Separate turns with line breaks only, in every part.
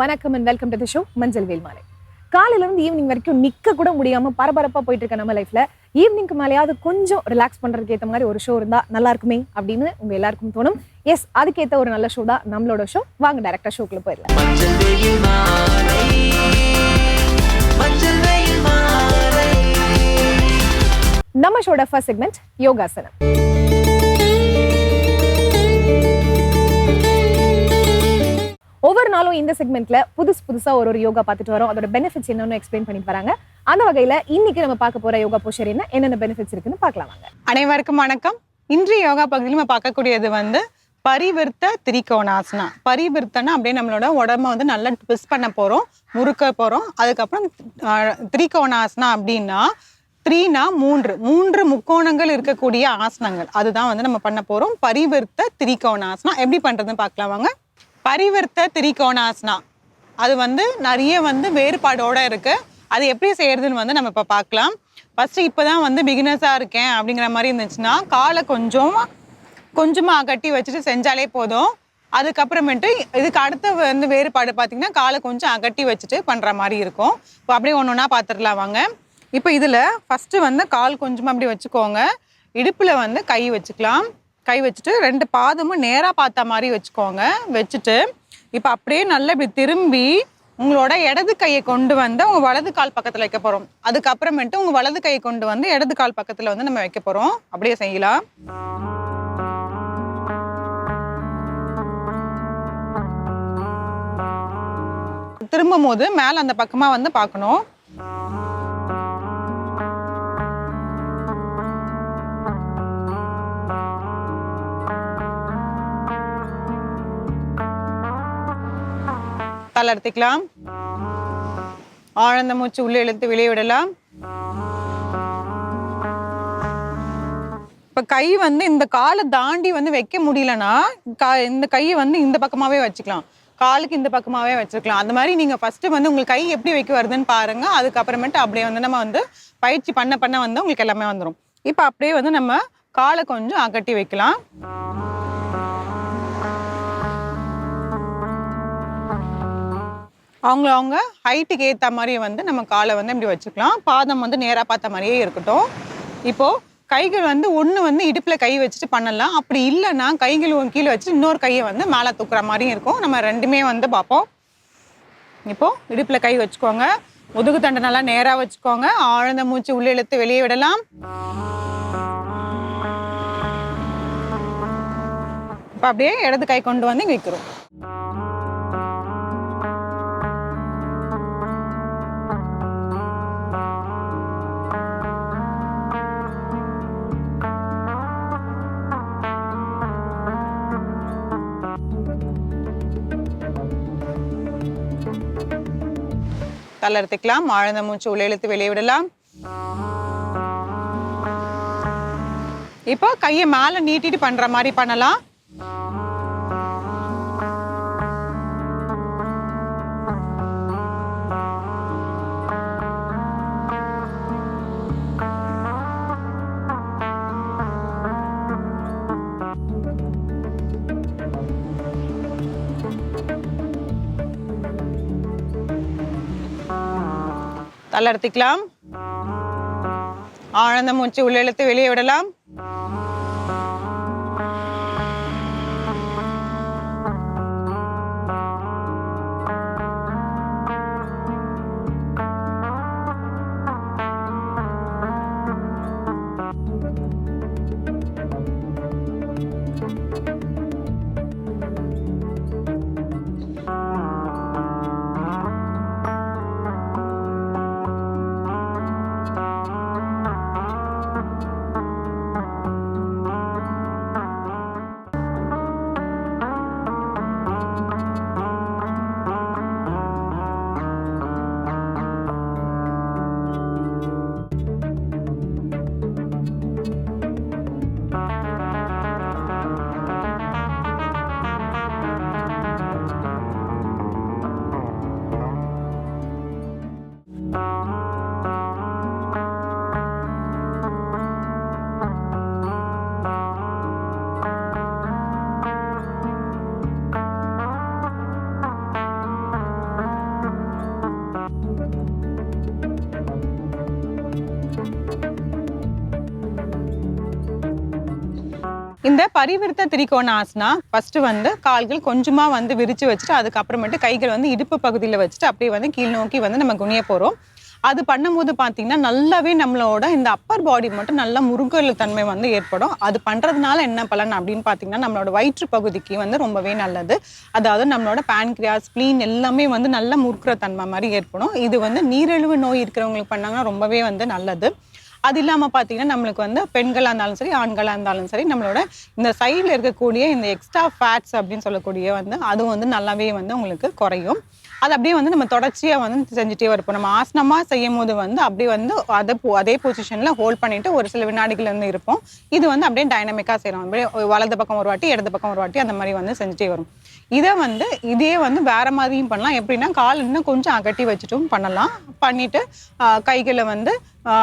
வணக்கம் and welcome to the show Manjal Vel Malai காலையில இருந்து ஈவினிங் வரைக்கும் நிக்க கூட முடியாம பரபரப்பா போயிட்டு இருக்க நம்ம லைஃப்ல ஈவினிங்க்கு மேலேயாவது கொஞ்சம் ரிலாக்ஸ் பண்றதுக்கு ஏத்த மாதிரி ஒரு ஷோ இருந்தா நல்லா இருக்குமே அப்படின்னு உங்க எல்லாருக்கும் தோணும். எஸ் அதுக்கேத்த ஒரு நல்ல ஷோ தான் நம்மளோட ஷோ வாங்க டேரக்டா ஷோக்குள்ள போயிடலாம். நம்ம ஷோட ஃபர்ஸ்ட் செக்மெண்ட் யோகாசனம். ஒவ்வொரு நாளும் இந்த செக்மெண்ட்ல புதுசு புதுசா ஒரு ஒரு யோகா பார்த்துட்டு வரோம். அதோட பெனிஃபிட்ஸ் என்னன்னு எக்ஸ்பிளைன் பண்ணிட்டு வராங்க. அந்த வகையில இன்னைக்கு நம்ம பார்க்க போற யோகா போஷர் என்ன என்னென்ன பெனிஃபிட்ஸ் இருக்குன்னு பார்க்கலாம் வாங்க.
அனைவருக்கும் வணக்கம். இன்றைய யோகா பகுதியில் நம்ம பார்க்கக்கூடியது வந்து பரிவிர்த்த திரிகோணாசனா. பரிவிர்த்தனா அப்படியே நம்மளோட உடம்ப வந்து நல்லா ட்விஸ்ட் பண்ண போகிறோம் முறுக்க போகிறோம் அதுக்கப்புறம் திரிகோணாசனா அப்படின்னா த்ரீனா மூன்று. மூன்று முக்கோணங்கள் இருக்கக்கூடிய ஆசனங்கள். அதுதான் வந்து நம்ம பண்ண போகிறோம் பரிவிர்த்த திரிகோணாசனா. எப்படி பண்ணுறதுன்னு பார்க்கலாம் வாங்க. பரிவர்த்த திரிகோணாசனா. அது வந்து நிறைய வந்து வேறுபாடோட இருக்கு. அது எப்படி செய்யறதுன்னு வந்து நம்ம இப்போ பார்க்கலாம். ஃபர்ஸ்ட் இப்போதான் வந்து பிகினர்ஸாக இருக்கேன் அப்படிங்கிற மாதிரி இருந்துச்சுன்னா காலை கொஞ்சம் கொஞ்சமாக அகட்டி வச்சுட்டு செஞ்சாலே போதும். அதுக்கப்புறமேட்டு இதுக்கு அடுத்த வந்து வேறுபாடு பார்த்தீங்கன்னா காலை கொஞ்சம் அகட்டி வச்சுட்டு பண்ணுற மாதிரி இருக்கும். இப்போ அப்படியே ஒன்று ஒன்றா பார்த்துடலாம் வாங்க. இப்போ இதில் ஃபஸ்ட்டு வந்து கால் கொஞ்சமாக அப்படி வச்சுக்கோங்க. இடுப்பில் வந்து கை வச்சுக்கலாம். கை வச்சுட்டு ரெண்டு பாதமும் நேராக பார்த்த மாதிரி வச்சுக்கோங்க. வச்சுட்டு இப்போ அப்படியே நல்லா இப்படி திரும்பி உங்களோட இடது கையை கொண்டு வந்து உங்கள் வலது கால் பக்கத்தில் வைக்க போகிறோம் அதுக்கப்புறமேட்டு உங்கள் வலது கையை கொண்டு வந்து இடது கால் பக்கத்தில் வந்து நம்ம வைக்க போகிறோம் அப்படியே செய்யலாம். திரும்பும் போது மேலே அந்த பக்கமாக வந்து பார்க்கணும். தளர்த்திக்கலாம் ஆழ்ந்த மூச்சு உள்ளே இழுத்து வெளியே விடலாம். இப்ப கை வந்து இந்த காலை தாண்டி வந்து வைக்க முடியலன்னா கா- இந்த கையை வந்து இந்த பக்கமாவே வச்சுக்கலாம். காலுக்கு இந்த பக்கமாவே வச்சிருக்கலாம் அந்த மாதிரி நீங்க ஃபர்ஸ்ட் வந்து உங்களுக்கு கை எப்படி வைக்க வருதுன்னு பாருங்க. அதுக்கப்புறமேட்டு அப்படியே வந்து நம்ம வந்து பயிற்சி பண்ண பண்ண வந்து உங்களுக்கு எல்லாமே வந்துடும் இப்போ அப்படியே வந்து நம்ம காலை கொஞ்சம் அகட்டி வைக்கலாம். அவங்க அவங்க ஹைட்டுக்கு ஏற்ற மாதிரி வந்து நம்ம காலை வந்து இப்படி வச்சுக்கலாம். பாதம் வந்து நேராக பார்த்த மாதிரியே இருக்கட்டும். இப்போது கைகள் வந்து ஒன்று வந்து இடுப்பில் கை வச்சுட்டு பண்ணலாம். அப்படி இல்லைன்னா கைகள் கீழே வச்சுட்டு இன்னொரு கையை வந்து மேலே தூக்குற மாதிரியும் இருக்கும். நம்ம ரெண்டுமே வந்து பார்ப்போம். இப்போது இடுப்பில் கை வச்சுக்கோங்க. முதுகு தண்டை நல்லா நேராக வச்சுக்கோங்க. ஆழ்ந்த மூச்சு உள்ளே இழுத்து வெளியே விடலாம். இப்போ அப்படியே இடது கை கொண்டு வந்து இங்கே வைக்கிறோம். தளர்த்திக்கலாம். ஆழ்ந்த மூச்சு உள்ளே வெளியிடலாம். இப்போ கையை மேலே நீட்டிட்டு பண்ற மாதிரி பண்ணலாம். தளர்த்திக்கலாம் ஆழ்ந்த மூச்சு உள்ளெழுத்து வெளியே விடலாம். இந்த பரிவிருத்த திரிகோணாசனா ஃபர்ஸ்ட் வந்து கால்கள் கொஞ்சமா வந்து விரிச்சு வச்சுட்டு அதுக்கப்புறமேட்டு கைகள் வந்து இடுப்பு பகுதியில் வச்சுட்டு அப்படியே வந்து கீழ் நோக்கி வந்து நம்ம குனிய போறோம். அது பண்ணும்போது பார்த்தீங்கன்னா நல்லாவே நம்மளோட இந்த அப்பர் பாடி மட்டும் நல்லா முருங்கல் தன்மை வந்து ஏற்படும். அது பண்ணுறதுனால என்ன பலன் அப்படின்னு பார்த்தீங்கன்னா நம்மளோட வயிற்று பகுதிக்கு வந்து ரொம்பவே நல்லது. அதாவது நம்மளோட பேன்கிரியாஸ் ஸ்ப்ளீன் எல்லாமே வந்து நல்லா முறுக்குற தன்மை மாதிரி ஏற்படும். இது வந்து நீரிழிவு நோய் இருக்கிறவங்களுக்கு பண்ணாங்கன்னா ரொம்பவே வந்து நல்லது. அது இல்லாமல் பார்த்தீங்கன்னா நம்மளுக்கு வந்து பெண்களாக இருந்தாலும் சரி ஆண்களாக இருந்தாலும் சரி நம்மளோட இந்த சைடில் இருக்கக்கூடிய இந்த எக்ஸ்ட்ரா ஃபேட்ஸ் அப்படின்னு சொல்லக்கூடிய வந்து அதுவும் வந்து நல்லாவே வந்து உங்களுக்கு குறையும். அது அப்படியே வந்து நம்ம தொடர்ச்சியாக வந்து செஞ்சுட்டே இருப்போம் நம்ம ஆசனமாக செய்யும் போது வந்து அப்படியே வந்து அதை அதே பொசிஷனில் ஹோல்ட் பண்ணிட்டு ஒரு சில வினாடிகள்லேருந்து இருப்போம். இது வந்து அப்படியே டைனமிக்காக செய்கிறோம் அப்படியே வலது பக்கம் ஒரு வாட்டி இடது பக்கம் ஒரு வாட்டி அந்த மாதிரி வந்து செஞ்சுட்டே வரும். இதை வந்து இதே வந்து வேற மாதிரியும் பண்ணலாம். எப்படின்னா கால் இன்னும் கொஞ்சம் அகட்டி வச்சுட்டும் பண்ணலாம். பண்ணிட்டு கைகளை வந்து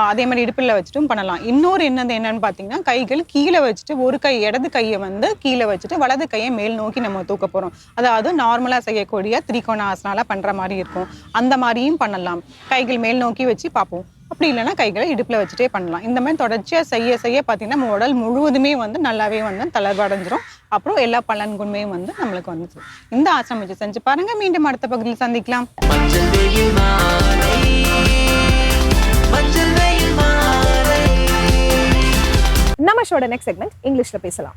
அதே மாதிரி இடுப்பில் வச்சுட்டும் பண்ணலாம். இன்னொரு என்னது என்னன்னு பார்த்தீங்கன்னா கைகள் கீழே வச்சுட்டு ஒரு கை இடது கையை வந்து கீழே வச்சுட்டு வலது கையை மேல் நோக்கி நம்ம தூக்க போகிறோம் அதாவது நார்மலாக செய்யக்கூடிய திரிகோண ஆசனால பண்ணுற மாதிரி இருக்கும். அந்த மாதிரியும் பண்ணலாம். கைகள் மேல் நோக்கி வச்சு பார்ப்போம். அப்படி இல்லைன்னா கைகளை இடுப்பில் வச்சுட்டே பண்ணலாம். இந்த மாதிரி தொடர்ச்சியாக செய்ய செய்ய பார்த்தீங்கன்னா நம்ம உடல் முழுவதுமே வந்து நல்லாவே வந்து தளர்வடைஞ்சிரும் அப்புறம் எல்லா பலன்களுமே வந்து நம்மளுக்கு வந்துச்சு இந்த ஆசிரமம் வச்சு செஞ்சு பாருங்க. மீண்டும் அடுத்த பகுதியில் சந்திக்கலாம்.
நம்ம ஷோட நெக்ஸ்ட் செக்மெண்ட் இங்கிலீஷ்ல பேசலாம்.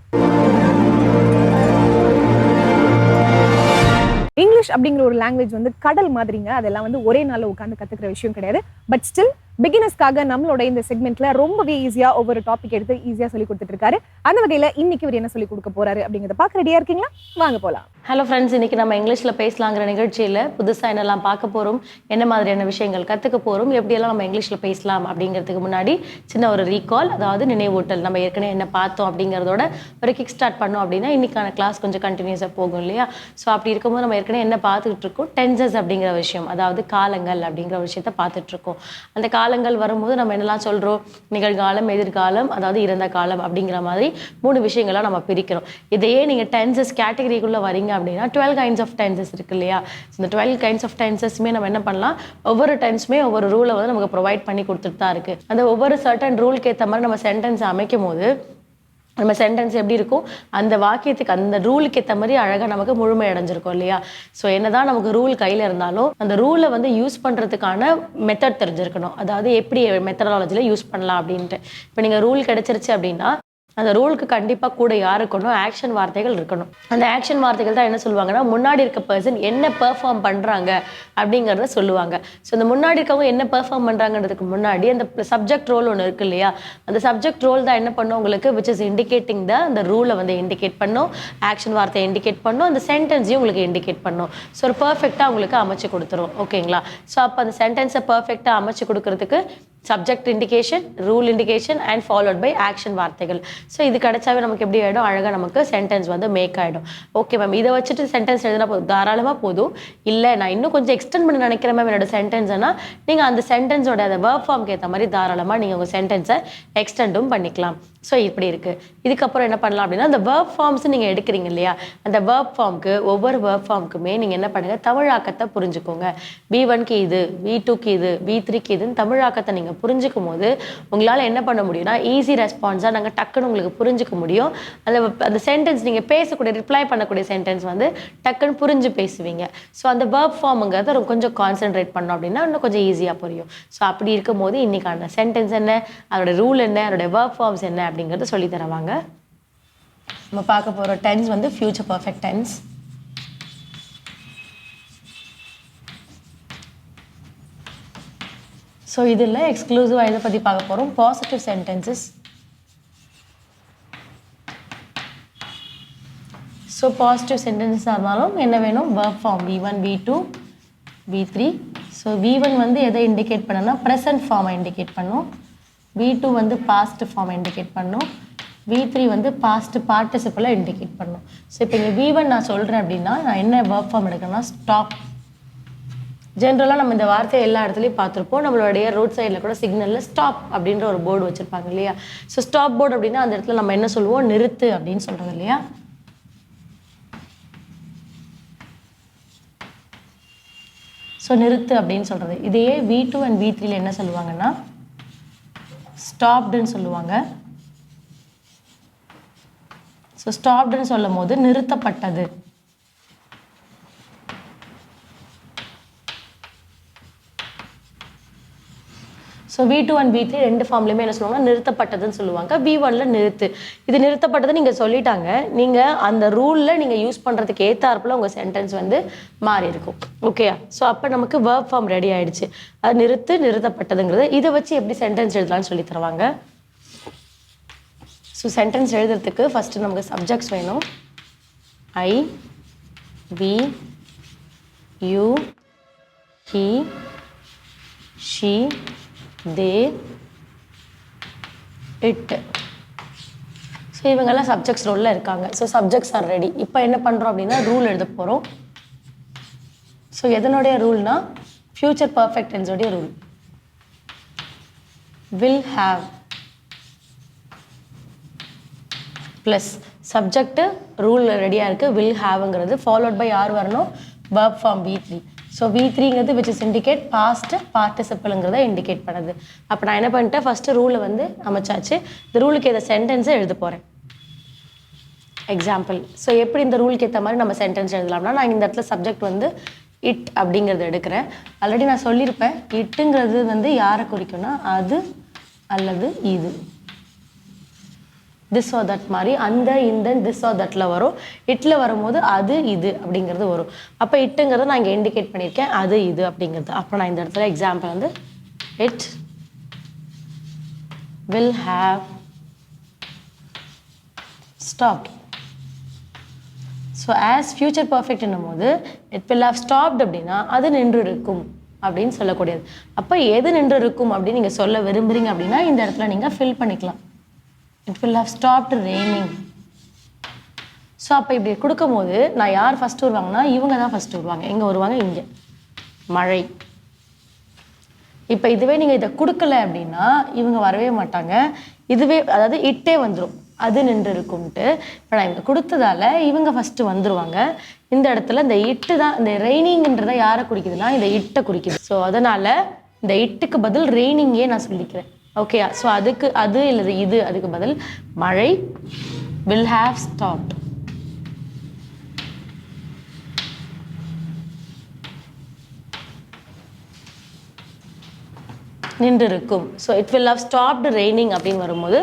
இங்கிலீஷ் அப்படிங்கிற ஒரு லாங்குவேஜ் வந்து கடல் மாதிரிங்க. அதெல்லாம் வந்து ஒரே நாளில் உட்காந்து கத்துக்கிற விஷயம் கிடையாது. பட் ஸ்டில் பிகினர்ஸ்க்காக நம்மளோட இந்த செக்மெண்ட்ல ரொம்பவே ஈஸியா ஒவ்வொரு டாபிக் எடுத்து ஈஸியா சொல்லி கொடுத்துட்டு இருக்காரு அந்த வகையில இன்னைக்கு இவர் என்ன சொல்லி கொடுக்க போறாரு அப்படிங்கறத பார்க்க ரெடியா இருக்கீங்களா? வாங்க போலாம்.
ஹலோ ஃப்ரெண்ட்ஸ் இன்னைக்கு நம்ம இங்கிலீஷில் பேசலாங்கிற நிகழ்ச்சியில் புதுசாக என்னெல்லாம் பார்க்க போகிறோம் என்ன மாதிரியான விஷயங்கள் கற்றுக்க போகிறோம் எப்படியெல்லாம் நம்ம இங்கிலீஷில் பேசலாம் அப்படிங்கிறதுக்கு முன்னாடி சின்ன ஒரு ரீகால் அதாவது நினைவூட்டல். நம்ம ஏற்கனவே என்ன பார்த்தோம் அப்படிங்கிறதோட ஒரு கிக் ஸ்டார்ட் பண்ணோம் அப்படின்னா இன்னைக்கான கிளாஸ் கொஞ்சம் கண்டினியூஸாக போகும் இல்லையா? ஸோ அப்படி இருக்கும்போது நம்ம ஏற்கனவே என்ன பார்த்துக்கிட்டு இருக்கோம்? டென்சஸ் அப்படிங்கிற விஷயம் அதாவது காலங்கள் அப்படிங்கிற விஷயத்த பார்த்துட்டு இருக்கோம். அந்த காலங்கள் வரும்போது நம்ம என்னெல்லாம் சொல்கிறோம் நிகழ்காலம் எதிர்காலம் அதாவது இறந்த காலம் அப்படிங்கிற மாதிரி மூணு விஷயங்களாக நம்ம பிரிக்கிறோம். இதையே நீங்கள் டென்சஸ் கேட்டகரிக்குள்ளே வரீங்க அப்படின்னா டுவெல் கைண்ட்ஸ் ஆஃப் டென்சஸ் இருக்கு இல்லையா? இந்த டுவெல் கைண்ட்ஸ் ஆஃப் டென்சஸ்மே நம்ம என்ன பண்ணலாம்? ஒவ்வொரு டென்ஸுமே ஒவ்வொரு ரூலை வந்து நமக்கு ப்ரொவைட் பண்ணி கொடுத்துட்டு தான் இருக்குது அந்த ஒவ்வொரு சர்டன் ரூலுக்கு ஏற்ற மாதிரி நம்ம சென்டென்ஸ் அமைக்கும் போது நம்ம சென்டென்ஸ் எப்படி இருக்கும் அந்த வாக்கியத்துக்கு அந்த ரூலுக்கு ஏற்ற மாதிரி அழகாக நமக்கு முழுமை அடைஞ்சிருக்கும் இல்லையா? ஸோ என்னதான் நமக்கு ரூல் கையில் இருந்தாலும் அந்த ரூலை வந்து யூஸ் பண்ணுறதுக்கான மெத்தட் தெரிஞ்சிருக்கணும். அதாவது எப்படி மெத்தடாலஜியில் யூஸ் பண்ணலாம் அப்படின்ட்டு. இப்போ நீங்கள் ரூல் கிடைச்சிருச்சு அப்படின்னா அந்த ரூலுக்கு கண்டிப்பாக கூட யார் இருக்கணும்? ஆக்ஷன் வார்த்தைகள் இருக்கணும். அந்த ஆக்ஷன் வார்த்தைகள் தான் என்ன சொல்லுவாங்கன்னா முன்னாடி இருக்க பர்சன் என்ன பெர்ஃபார்ம் பண்ணுறாங்க அப்படிங்கிறத சொல்லுவாங்க. ஸோ இந்த முன்னாடி இருக்கவங்க என்ன பெர்ஃபார்ம் பண்ணுறாங்கன்றதுக்கு முன்னாடி அந்த சப்ஜெக்ட் ரோல் ஒன்று இருக்கு இல்லையா? அந்த சப்ஜெக்ட் ரோல் தான் என்ன பண்ணும் உங்களுக்கு? விச் இஸ் இண்டிகேட்டிங் த அந்த ரூலை வந்து இண்டிகேட் பண்ணும். ஆக்ஷன் வார்த்தையை இண்டிகேட் பண்ணும். அந்த சென்டென்ஸையும் உங்களுக்கு இண்டிகேட் பண்ணும். ஸோ ஒரு பர்ஃபெக்டாக உங்களுக்கு அமைச்சு கொடுத்துரும். ஓகேங்களா ஸோ அப்போ அந்த சென்டென்ஸை பர்ஃபெக்டாக அமைச்சு கொடுக்கறதுக்கு subject indication rule indication and followed by action வார்த்தைகள். ஸோ இது கிடைச்சாவே நமக்கு எப்படி ஆகிடும் அழகாக நமக்கு சென்டென்ஸ் வந்து மேக் ஆகிடும் ஓகே மேம் இதை வச்சுட்டு சென்டென்ஸ் எழுதினா போதும் தாராளமாக போதும். இல்லை நான் இன்னும் கொஞ்சம் எக்ஸ்டெண்ட் பண்ண நினைக்கிறேன் மேம் என்னோட சென்டென்ஸ்னா நீங்கள் அந்த சென்டென்ஸோட அந்த வேர்ப் ஃபார்ம்க்கு ஏற்ற மாதிரி தாராளமாக நீங்கள் உங்கள் சென்டென்ஸை எக்ஸ்டெண்டும் பண்ணிக்கலாம். ஸோ இப்படி இருக்குது இதுக்கப்புறம் என்ன பண்ணலாம் அப்படின்னா அந்த ஒர்க் ஃபார்ம்ஸ் நீங்கள் எடுக்கிறீங்க இல்லையா? அந்த வேர்ப் ஃபார்முக்கு ஒவ்வொரு வேர்ப் ஃபார்முக்குமே நீங்கள் என்ன பண்ணுங்கள் தமிழாக்கத்தை புரிஞ்சுக்கோங்க. பி ஒன்க்கு இது பி டூக்கு இது பி த்ரீக்கு இதுன்னு தமிழாக்கத்தை நீங்கள் புரிஞ்சுக்கும் போது உங்களால் என்ன பண்ண முடியும்னா ஈஸி ரெஸ்பான்ஸாக நாங்கள் டக்குன்னு உங்களுக்கு புரிஞ்சுக்க முடியும். அந்த அந்த சென்டென்ஸ் நீங்கள் பேசக்கூடிய ரிப்ளை பண்ணக்கூடிய சென்டென்ஸ் வந்து டக்குன்னு புரிஞ்சு பேசுவீங்க. ஸோ அந்த வேர்ப் ஃபார்முங்கிறத கொஞ்சம் கான்சென்ட்ரேட் பண்ணோம் அப்படின்னா இன்னும் கொஞ்சம் ஈஸியாக புரியும். ஸோ அப்படி இருக்கும்போது இன்றைக்கான சென்டென்ஸ் என்ன அதோட ரூல் என்ன அதோட வேர்ப் ஃபார்ம்ஸ் என்ன அப்படிங்கிறத சொல்லி தருவாங்க. நம்ம பார்க்க போகிற டென்ஸ் வந்து ஃபியூச்சர் பர்ஃபெக்ட் டென்ஸ் ஸோ இதில் எக்ஸ்க்ளூசிவாக இதை பற்றி பார்க்க போகிறோம் பாசிட்டிவ் சென்டென்சஸ் ஸோ பாசிட்டிவ் சென்டென்சஸாக இருந்தாலும் என்ன வேணும்? Verb form V one V two V three so V one வந்து எதை இண்டிகேட் பண்ணனா ப்ரெசன்ட் ஃபார்மை இண்டிகேட் பண்ணும். வி டூ வந்து பாஸ்ட் ஃபார்மை இண்டிகேட் பண்ணும். வி த்ரீ வந்து பாஸ்ட் பார்ட்டிசிப்பில் இண்டிகேட் பண்ணும். ஸோ இப்போ இங்கே வி ஒன் நான் சொல்கிறேன் அப்படின்னா நான் என்ன verb ஃபார்ம் எடுக்கணும்னா ஸ்டாப் ஜென்ரலாக நம்ம இந்த வார்த்தையை எல்லா இடத்துலையும் பார்த்துருப்போம். நம்மளுடைய ரோட் சைடில் கூட சிக்னலில் ஸ்டாப் அப்படின்ற ஒரு போர்டு வச்சுருப்பாங்க இல்லையா? ஸோ ஸ்டாப் போர்டு அப்படின்னா அந்த இடத்துல நம்ம என்ன சொல்லுவோம்? நிறுத்து அப்படின்னு சொல்கிறது இல்லையா? ஸோ நிறுத்து அப்படின்னு சொல்கிறது இதையே வி டூ அண்ட் வி த்ரீல என்ன சொல்லுவாங்கன்னா? ஸ்டாப்டுன்னு சொல்லுவாங்க. ஸோ ஸ்டாப்டுன்னு சொல்லும் போது நிறுத்தப்பட்டது. So V two and V three ரெண்டு ஃபார்ம்லையுமே என்ன சொல்லுவாங்கன்னா நிறுத்தப்பட்டதுன்னு சொல்லுவாங்க. வி ஒன்ல நிறுத்து. இது நிறுத்தப்பட்டது நீங்கள் சொல்லிட்டாங்க. நீங்கள் அந்த ரூலில் நீங்கள் யூஸ் பண்ணுறதுக்கு ஏற்றாப்புல உங்கள் சென்டென்ஸ் வந்து மாறி இருக்கும். ஓகேயா ஸோ அப்போ நமக்கு வேர்ப் ஃபார்ம் ரெடி ஆயிடுச்சு. அது நிறுத்து நிறுத்தப்பட்டதுங்கிறது. இதை வச்சு எப்படி சென்டென்ஸ் எழுதலாம்னு சொல்லி தருவாங்க? ஸோ சென்டென்ஸ் எழுதுறதுக்கு ஃபஸ்ட்டு நமக்கு சப்ஜெக்ட்ஸ் வேணும். I we you he she they it. So இவங்கெல்லாம் சப்ஜெக்ட்ஸ் ரோலில் இருக்காங்க. ஸோ சப்ஜெக்ட்ஸ் ஆர் ரெடி இப்போ என்ன பண்ணுறோம் அப்படின்னா ரூல் எழுத போகிறோம் ஸோ எதனுடைய ரூல்னா future perfect டென்ஸோடைய rule will have plus subject rule ரெடியாக இருக்குது வில் ஹாவ்ங்கிறது ஃபாலோட் பை யார் வரணும்? Verb form V three so V த்ரீங்கிறது which is indicate past பார்ட்டிசிபிள்ங்கிறத இண்டிகேட் பண்ணுது. அப்போ நான் என்ன பண்ணிட்டேன்? ஃபஸ்ட்டு ரூலை வந்து அமைச்சாச்சு. இந்த ரூலுக்கு ஏற்ற சென்டென்ஸை எழுத போகிறேன் எக்ஸாம்பிள் ஸோ எப்படி இந்த ரூலுக்கு ஏற்ற மாதிரி நம்ம சென்டென்ஸ் எழுதலாம்னா நான் இந்த இடத்துல சப்ஜெக்ட் வந்து இட் அப்படிங்கிறத எடுக்கிறேன். ஆல்ரெடி நான் சொல்லியிருப்பேன். இட்டுங்கிறது வந்து யாரை குறிக்கும்னா அது அல்லது இது. திஸ் ஆர் தட் மாதிரி அந்த இந்த திஸ் ஆர் தட்டில் வரும். இட்டில் வரும்போது அது இது அப்படிங்கிறது வரும். அப்போ இட்டுங்கிறத நான் இங்கே இண்டிகேட் பண்ணியிருக்கேன். அது இது அப்படிங்கிறது. அப்போ நான் இந்த இடத்துல எக்ஸாம்பிள் வந்து it will have stopped so as future பர்ஃபெக்ட்னும் போது இட் வில் ஹவ் ஸ்டாப்ட் அப்படின்னா அது நின்று இருக்கும் அப்படின்னு சொல்லக்கூடியது. அப்போ எது நின்று இருக்கும் அப்படின்னு நீங்கள் சொல்ல விரும்புறீங்க அப்படின்னா இந்த இடத்துல நீங்கள் ஃபில் பண்ணிக்கலாம். It will have stopped raining so அப்போ இப்படி கொடுக்கும்போது நான் யார் ஃபஸ்ட்டு வருவாங்கன்னா இவங்க தான் ஃபஸ்ட்டு வருவாங்க. எங்கே வருவாங்க? இங்கே. மழை. இப்போ இதுவே நீங்கள் இதை கொடுக்கல அப்படின்னா இவங்க வரவே மாட்டாங்க. இதுவே அதாவது இட்டே வந்துடும் அது நின்று இருக்கும்ட்டு இப்போ நான் இவங்க கொடுத்ததால இவங்க ஃபஸ்ட்டு வந்துருவாங்க. இந்த இடத்துல இந்த இட்டு தான் இந்த ரெய்னிங்ன்றதை யாரை குறிக்குதுன்னா இந்த இட்டை குறிக்குது. ஸோ அதனால் இந்த இட்டுக்கு பதில் ரெய்னிங்கே நான் சொல்லிக்கிறேன். ஓகே ஸோ அதுக்கு அது இல்லை இது அதுக்கு பதில் மழை வில் ஹாவ் ஸ்டாப்ட் நின்று இருக்கும் so it will have stopped raining அப்படின்னு வரும்போது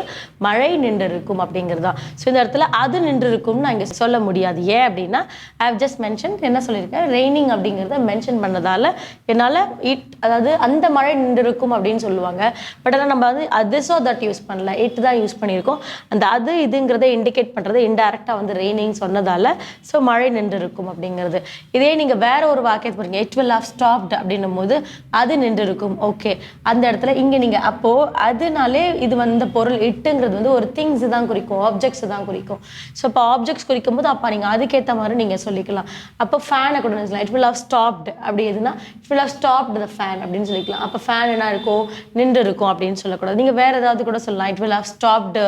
மழை நின்று இருக்கும் அப்படிங்கிறது தான். ஸோ இந்த இடத்துல அது நின்று இருக்கும்னு நான் இங்கே சொல்ல முடியாது. ஏன் அப்படின்னா ஐ ஹவ் ஜஸ்ட் மென்ஷன் என்ன சொல்லியிருக்கேன்? ரெய்னிங் அப்படிங்கிறத மென்ஷன் பண்ணதால் என்னால் இட் அதாவது அந்த மழை நின்று இருக்கும் அப்படின்னு சொல்லுவாங்க. பட் ஆனால் நம்ம வந்து அது ஸோ தட் யூஸ் பண்ணல. இட் தான் யூஸ் பண்ணியிருக்கோம். அந்த அது இதுங்கிறத இண்டிகேட் பண்ணுறது இன்டெரக்டாக வந்து ரெய்னிங் சொன்னதால் ஸோ மழை நின்று இருக்கும் அப்படிங்கிறது. இதே நீங்கள் வேற ஒரு வாக்கியத்தை பாருங்க. இட் வில் ஹவ் ஸ்டாப்ட் அப்படின்னும் போது அது நின்று இருக்கும் ஓகே அந்த இடத்துல இங்கே நீங்கள் அப்போது அதனாலே இது வந்த பொருள் இட்டுங்கிறது வந்து ஒரு திங்ஸ் தான் குறிக்கும் ஆப்ஜெக்ட்ஸ் தான் குறிக்கும். ஸோ இப்போ ஆப்ஜெக்ட்ஸ் குறிக்கும் போது அப்போ நீங்கள் அதுக்கேற்ற மாதிரி நீங்கள் சொல்லிக்கலாம். அப்போ ஃபேனை கூட சொல்லலாம் இட் வில் ஹவ் ஸ்டாப்ட் அப்படி எதுனா it will have stopped the fan அப்படின்னு சொல்லிக்கலாம். அப்போ ஃபேன் என்ன இருக்கும் நின்று இருக்கும் அப்படின்னு சொல்லக்கூடாது. நீங்கள் வேற ஏதாவது கூட சொல்லலாம். It will have stopped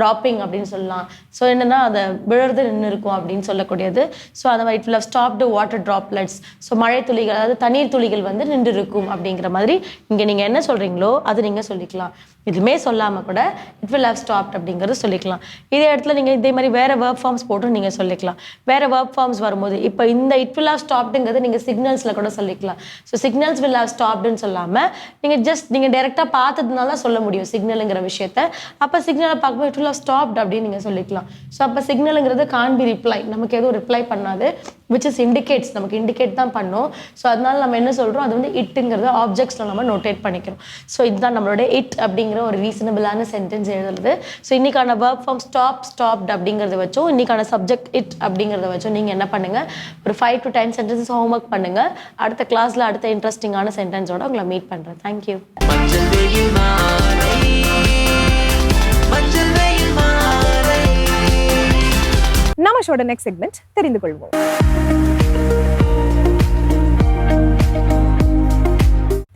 dropping அப்படின்னு சொல்லலாம். ஸோ என்னன்னா அதை விழுறது நின்று இருக்கும் அப்படின்னு சொல்லக்கூடியது. ஸோ அந்த மாதிரி it will have stopped water droplets so மழை துளிகள் அதாவது தண்ணீர் துளிகள் வந்து நின்று இருக்கும் அப்படிங்கிற மாதிரி இங்கே நீங்கள் என்ன சொல்கிறீங்களோ அது நீங்கள் சொல்லிக்கலாம். எதுவுமே சொல்லாமல் கூட இட் வில் ஹவ் ஸ்டாப்ட் அப்படிங்கிறது சொல்லிக்கலாம். இதே இடத்துல நீங்கள் இதே மாதிரி வேறு ஒர்க் ஃபார்ம்ஸ் போட்டு நீங்கள் சொல்லிக்கலாம். வேறு ஒர்க் ஃபார்ம்ஸ் வரும்போது இப்போ இந்த இட் வில் ஹவ் ஸ்டாப்டுங்கிறது நீங்கள் சிக்னல்ஸில் கூட சொல்லிக்கலாம். ஸோ சிக்னல்ஸ் வில் ஹவ் ஸ்டாப்டுன்னு சொல்லாமல் நீங்கள் ஜஸ்ட் நீங்கள் டேரெக்டாக பார்த்ததுனால தான் சொல்ல முடியும் சிக்னலுங்கிற விஷயத்த. அப்போ சிக்னலை பார்க்கும்போது இட் வில் ஹவ் ஸ்டாப்ட் அப்படின்னு நீங்கள் சொல்லிக்கலாம். ஸோ அப்போ சிக்னலுங்கிறது கான் பி ரிப்ளை நமக்கு எதுவும் ரிப்ளை பண்ணாது. விச் இஸ் இண்டிகேட்ஸ் நமக்கு இண்டிகேட் தான் பண்ணும். ஸோ அதனால நம்ம என்ன சொல்கிறோம் அது வந்து இட்டுங்கிறது ஆப்ஜெக்ட்ஸில் நம்ம நோட்டேட் பண்ணிக்கிறோம். ஸோ இதுதான் நம்மளோட இட் அப்படிங்கிற ஒரு ரீசனபிளான சென்டென்ஸ் எழுதுறது. ஸோ இன்னைக்கான வேர்ப் ஃபார்ம் ஸ்டாப் ஸ்டாப்ட் அப்படிங்கிறத வச்சும் இன்னைக்கான சப்ஜெக்ட் இட் அப்படிங்கிறத வச்சும் நீங்கள் என்ன பண்ணுங்க? ஒரு five to ten sentences homework பண்ணுங்க. அடுத்த கிளாஸில் அடுத்த இன்ட்ரெஸ்டிங்கான சென்டென்ஸோட உங்களை மீட் பண்ணுறேன் தேங்க்யூ
மஞ்சள் வெயில் மாலை. மஞ்சள் வெயில் மாலை.
நம்ம ஷோட நெக்ஸ்ட் செக்மெண்ட் தெரிந்து கொள்வோம்.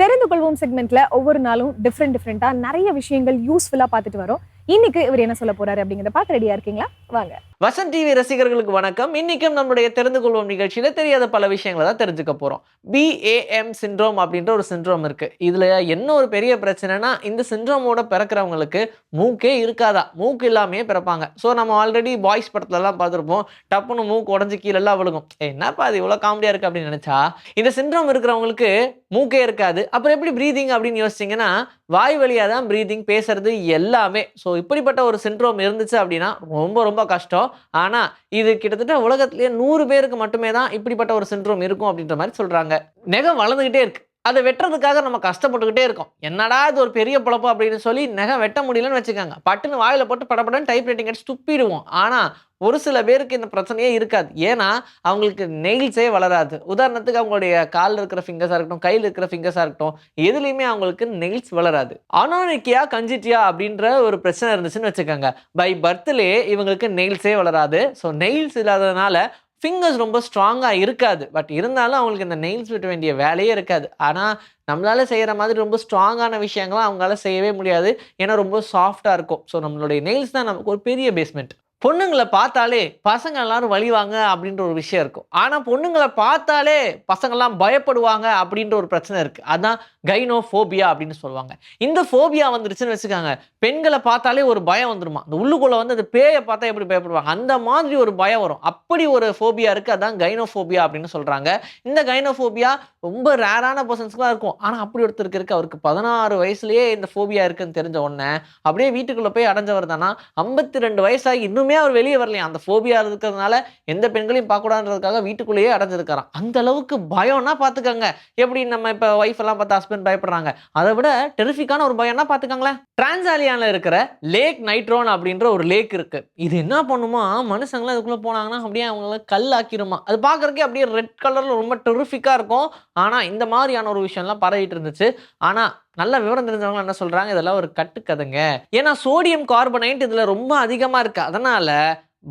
தெரிந்து கொள்வோம் செக்மெண்ட்ல ஒவ்வொரு நாளும் டிஃப்ரெண்ட் டிஃப்ரெண்டா நிறைய விஷயங்கள் யூஸ்ஃபுல்லா பார்த்துட்டு வரோம். இன்னைக்கு இவர் என்ன சொல்ல போறாரு அப்படிங்கறத பார்க்க ரெடியா இருக்கீங்களா? வாங்க.
வசந்த் டிவி ரசிகர்களுக்கு வணக்கம். இன்னைக்கும் நம்மளுடைய தெரிந்து கொள்வோம் நிகழ்ச்சியில தெரியாத பல விஷயங்களை தான் தெரிஞ்சுக்க போறோம். பிஏஎம் சிண்ட்ரோம் அப்படின்ற ஒரு சிண்ட்ரோம் இருக்கு. இதுல என்ன ஒரு பெரிய பிரச்சனைனா இந்த சிண்ட்ரோமோட பிறக்கிறவங்களுக்கு மூக்கே இருக்காதா? மூக்கு இல்லாமையே பிறப்பாங்க. ஸோ நம்ம ஆல்ரெடி பாய்ஸ் படத்துல எல்லாம் பார்த்துருப்போம். டப்புன்னு மூக்கு உடஞ்சி கீழெல்லாம் விழுகும். என்னப்பா அது இவ்வளோ காமெடியா இருக்கு அப்படின்னு நினைச்சா? இந்த சிண்ட்ரோம் இருக்கிறவங்களுக்கு மூக்கே இருக்காது. அப்புறம் எப்படி ப்ரீதிங் அப்படின்னு யோசிச்சிங்கன்னா வாய் வழியாக தான் ப்ரீதிங் பேசுறது எல்லாமே. ஸோ இப்படிப்பட்ட ஒரு சின்ட்ரோம் இருந்துச்சு அப்படின்னா ரொம்ப ரொம்ப கஷ்டம். ஆனால் இது கிட்டத்தட்ட உலகத்திலேயே நூறு பேருக்கு மட்டுமே தான் இப்படிப்பட்ட ஒரு சின்ட்ரோம் இருக்கும் அப்படின்ற மாதிரி சொல்கிறாங்க நெகம் வளர்ந்துக்கிட்டே இருக்கு. அதை வெட்டுறதுக்காக நம்ம கஷ்டப்பட்டுக்கிட்டே இருக்கோம். என்னடா இது ஒரு பெரிய பொழப்பு அப்படின்னு சொல்லி நெகம் வெட்ட முடியலன்னு வச்சுக்கோங்க. பட்டுன்னு வாயில போட்டு படப்படன்னு டைப் ரைட்டிங் அடிச்சு துப்பிடுவோம். ஆனால் ஒரு சில பேருக்கு இந்த பிரச்சனையே இருக்காது. ஏன்னா அவங்களுக்கு நெயில்ஸே வளராது. உதாரணத்துக்கு அவங்களுடைய காலில் இருக்கிற ஃபிங்கர்ஸாக இருக்கட்டும் கையில் இருக்கிற ஃபிங்கர்ஸாக இருக்கட்டும் எதுலேயுமே அவங்களுக்கு நெயில்ஸ் வளராது. அனோனிக்கியா கஞ்சிட்டியா அப்படின்ற ஒரு பிரச்சனை இருந்துச்சுன்னு வச்சுக்கோங்க. பை பர்த்லேயே இவங்களுக்கு நெயில்ஸே வளராது. ஸோ நெயில்ஸ் இல்லாததுனால ஃபிங்கர்ஸ் ரொம்ப ஸ்ட்ராங்காக இருக்காது. பட் இருந்தாலும் அவங்களுக்கு இந்த நெயில்ஸ் விட்ட வேண்டிய வேலையே இருக்காது. ஆனால் நம்மளால் செய்கிற மாதிரி ரொம்ப ஸ்ட்ராங்கான விஷயங்கள்லாம் அவங்களால செய்யவே முடியாது. ஏன்னா ரொம்ப சாஃப்டாக இருக்கும். ஸோ நம்மளுடைய நெயில்ஸ் தான் நமக்கு ஒரு பெரிய பேஸ்மெண்ட் பொண்ணுங்களை பார்த்தாலே பசங்க எல்லாரும் வழிவாங்க அப்படின்ற ஒரு விஷயம் இருக்கும். ஆனால் பொண்ணுங்களை பார்த்தாலே பசங்கள்லாம் பயப்படுவாங்க அப்படின்ற ஒரு பிரச்சனை இருக்குது அதான் கைனோஃபோபியா அப்படின்னு சொல்லுவாங்க. இந்த ஃபோபியா வந்துருச்சுன்னு வச்சுக்காங்க. பெண்களை பார்த்தாலே ஒரு பயம் வந்துருமா? அந்த உள்ளுக்குள்ள வந்து அந்த பேயை பார்த்தா எப்படி பயப்படுவாங்க? அந்த மாதிரி ஒரு பயம் வரும். அப்படி ஒரு ஃபோபியா இருக்குது அதான் கைனோஃபோபியா அப்படின்னு சொல்கிறாங்க இந்த கைனோஃபோபியா ரொம்ப ரேரான பர்சன்ஸ்க்குலாம் இருக்கும். ஆனால் அப்படி ஒருத்தருக்கு இருக்கு அவருக்கு பதினாறு வயசுலேயே இந்த ஃபோபியா இருக்குன்னு தெரிஞ்ச உடனே அப்படியே வீட்டுக்குள்ளே போய் அடைஞ்சவர் தானா? ஐம்பத்தி ரெண்டு வயசாகி இன்னுமே அவர் வெளியே வரலையா? அந்த ஃபோபியா இருக்கிறதுனால எந்த பெண்களையும் பார்க்கக்கூடாதுன்றதுக்காக வீட்டுக்குள்ளேயே அடைஞ்சிருக்காராம் அந்த அளவுக்கு பயம்னா பார்த்துக்கோங்க. எப்படி நம்ம இப்போ ஒய்ஃப் எல்லாம் பார்த்து ஹஸ்பண்ட் பயப்படுறாங்க? அதை விட டெரிஃபிக்கான ஒரு பயம்னா பார்த்துக்கோங்களேன். டிரான்சாலியானில் இருக்கிற லேக் நைட்ரோன் அப்படின்ற ஒரு லேக் இருக்கு. இது என்ன பண்ணுமா? மனுஷங்களாம் அதுக்குள்ளே போனாங்கன்னா அப்படியே அவங்கள கல் ஆக்கிருமா அது பார்க்குறக்கே அப்படியே ரெட் கலரில் ரொம்ப டெரிஃபிக்காக இருக்கும். ஆனால் இந்த மாதிரியான ஒரு விஷயம்லாம் பரவிட்டு இருந்துச்சு. ஆனால் நல்ல விவரம் தெரிஞ்சவங்க என்ன சொல்றாங்க? இதெல்லாம் ஒரு கட்டுக்கதைங்க. ஏன்னா சோடியம் கார்பனைட் இதுல ரொம்ப அதிகமா இருக்கு. அதனால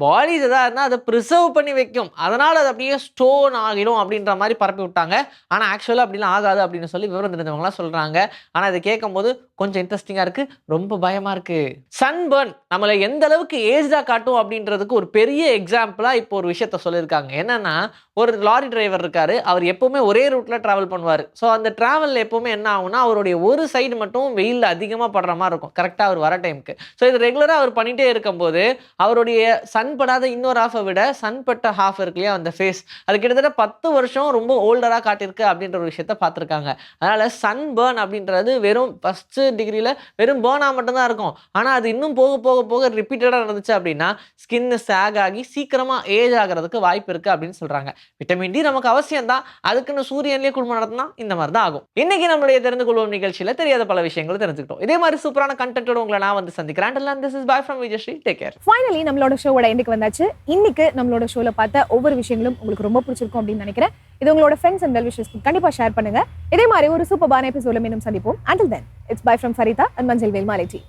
பாடிஸ் எதாவது இருந்தால் அதை ப்ரிசர்வ் பண்ணி வைக்கும். அதனால் அது அப்படியே ஸ்டோன் ஆகிடும் அப்படின்ற மாதிரி பரப்பி விட்டாங்க. ஆனால் ஆக்சுவலாக அப்படிலாம் ஆகாது அப்படின்னு சொல்லி விவரம் தெரிஞ்சவங்களாம் சொல்கிறாங்க ஆனால் இதை கேட்கும்போது கொஞ்சம் இன்ட்ரெஸ்டிங்காக இருக்குது ரொம்ப பயமாக இருக்குது சன்பர்ன் நம்மளை எந்த அளவுக்கு ஏஜ்டாக காட்டும் அப்படின்றதுக்கு ஒரு பெரிய எக்ஸாம்பிளாக இப்போ ஒரு விஷயத்த சொல்லியிருக்காங்க. என்னென்னா ஒரு லாரி டிரைவர் இருக்காரு அவர் எப்பவுமே ஒரே ரூட்டில் ட்ராவல் பண்ணுவார். ஸோ அந்த ட்ராவலில் எப்பவுமே என்ன ஆகும்னா அவருடைய ஒரு சைடு மட்டும் வெயிலில் அதிகமாக படுற மாதிரி இருக்கும். கரெக்டாக அவர் வர டைமுக்கு ஸோ இது ரெகுலராக அவர் பண்ணிகிட்டே இருக்கும்போது அவருடைய சன் படாத இன்னொரு ஹாஃபை விட சன் பட்ட ஹாஃப் இருக்கு இல்லையா அந்த ஃபேஸ் அது கிட்டத்தட்ட பத்து வருஷம் ரொம்ப ஓல்டராக காட்டியிருக்கு அப்படின்ற ஒரு விஷயத்த பார்த்துருக்காங்க. அதனால் சன் பேர்ன் அப்படின்றது வெறும் ஃபஸ்ட்டு டிகிரியில் வெறும் பேர்னாக மட்டும்தான் இருக்கும். ஆனால் அது இன்னும் போக போக போக ரிப்பீட்டடாக இருந்துச்சு அப்படின்னா ஸ்கின்னு சேக் ஆகி சீக்கிரமாக ஏஜ் ஆகிறதுக்கு வாய்ப்பு இருக்குது அப்படின்னு சொல்கிறாங்க விட்டமின் டி நமக்கு அவசியம் தான் அதுக்குன்னு சூரியன்லேயே குடும்பம் நடத்தினா இந்த மாதிரி தான் ஆகும். இன்னைக்கு நம்மளுடைய தெரிந்து கொள்வோம் நிகழ்ச்சியில் தெரியாத பல விஷயங்கள் தெரிஞ்சுக்கிட்டோம். இதே மாதிரி சூப்பரான கண்டென்ட்டோட உங்களை நான் வந்து சந்திக்கிறேன். This is bye from Vijayasri take care
finally நம்மளோட ஷோவோட எண்டுக்கு வந்தாச்சு. இன்னைக்கு நம்மளோட ஷோல பார்த்த ஒவ்வொரு விஷயங்களும் உங்களுக்கு ரொம்ப பிடிச்சிருக்கும் அப்படின்னு நினைக்கிறேன். இது உங்களோட ஃப்ரெண்ட்ஸ் அண்ட் வெல் கண்டிப்பாக கண்டிப்பா ஷேர் பண்ணுங்க. இதே மாதிரி ஒரு சூப்பரான எபிசோட மீண்டும் சந்திப்போம். Until then it's bye from Saritha and Manjal வேல்மாலேஜி